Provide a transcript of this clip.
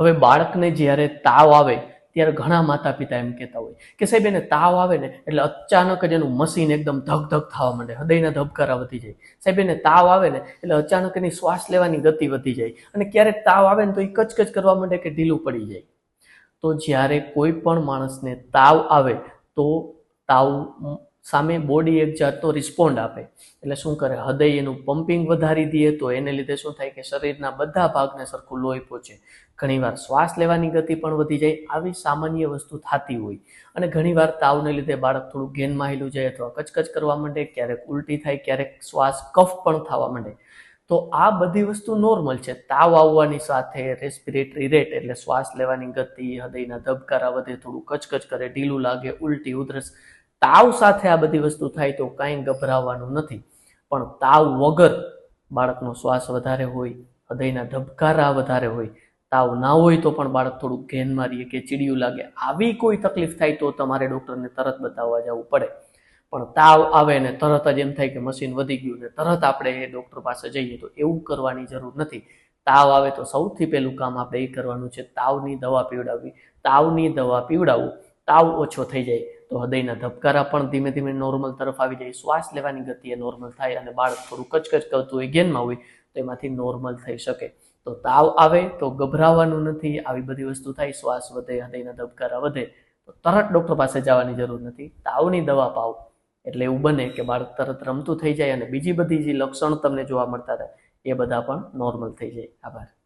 હવે બાળકને જ્યારે તાવ આવે, ત્યારે ઘણા માતા પિતા એમ કહેતા હોય કે, સાહેબ, એને તાવ આવે ને, એટલે અચાનક જ એનું મશીન એકદમ ધક ધક થવા માંડે, હૃદયના ધબકારા વધી જાય. સાહેબ, એને તાવ આવે ને, એટલે અચાનક એની શ્વાસ લેવાની ગતિ વધી જાય. અને ક્યારેક તાવ આવે ને, તો એ કચકચ કરવા માંડે કે ઢીલું પડી જાય. તો જ્યારે કોઈ પણ માણસને તાવ આવે, તો તાવ સામે બોડી એક જાતનો રિસ્પોન્ડ આપે. એટલે શું કરે? હૃદય એનું પમ્પિંગ વધારી દે તો એને લીધે શું થાય કે શરીરના બધા ભાગને સરખું લોહી પહોંચે ઘણીવાર શ્વાસ લેવાની ગતિ પણ વધી જાય, આવી સામાન્ય વસ્તુ થતી હોય. અને ઘણીવાર તાવને લીધે બાળક થોડું ગેનમાં હેલું જાય અથવા કચકચ કરવા માંડે, ક્યારેક ઉલટી થાય, ક્યારેક શ્વાસ કફ પણ થવા માંડે. તો આ બધી વસ્તુ નોર્મલ છે. તાવ આવવાની સાથે રેસ્પિરેટરી રેટ એટલે શ્વાસ લેવાની ગતિ, હૃદયના ધબકારા વધે, થોડું કચકચ કરે, ઢીલું લાગે, ઉલટી ઉધરસ તાવ સાથે આ બધી વસ્તુ થાય તો કાંઈ ગભરાવાનું નથી. પણ તાવ વગર બાળકનો શ્વાસ વધારે હોય, હૃદયના ધબકારા વધારે હોય, તાવ ના હોય તો પણ બાળક થોડું ઘેન મારીએ કે ચીડિયું લાગે. આવી કોઈ તકલીફ થાય તો તમારે ડૉક્ટરને તરત બતાવવા જવું પડે. પણ તાવ આવે ને તરત જ એમ થાય કે મશીન વધી ગયું ને તરત આપણે એ ડૉક્ટર પાસે જઈએ તો એવું કરવાની જરૂર નથી. તાવ આવે તો સૌથી પહેલું કામ આપણે એ કરવાનું છે તાવની દવા પીવડાવવી. તાવની દવા પીવડાવવું તાવ ઓછો થઈ જાય. તો હૃદયના ધબકારા પણ ધીમે ધીમે નોર્મલ તરફ આવી જાય, શ્વાસ લેવાની ગતિ એ નોર્મલ થાય અને બાળક થોડું કચકચ કરતું હોય, ગેનમાં હોય, તો એમાંથી નોર્મલ થઈ શકે. તો તાવ આવે તો ગભરાવાનું નથી, આવી બધી વસ્તુ થાય, શ્વાસ વધે, હૃદયના ધબકારા વધે, તો તરત ડૉક્ટર પાસે જવાની જરૂર નથી. તાવની દવા પાવ. એટલે એવું બને કે બાળક તરત રમતું થઈ જાય અને બીજી બધી જે લક્ષણ તમને જોવા મળતા હતા, એ બધા પણ નોર્મલ થઈ જાય. આભાર.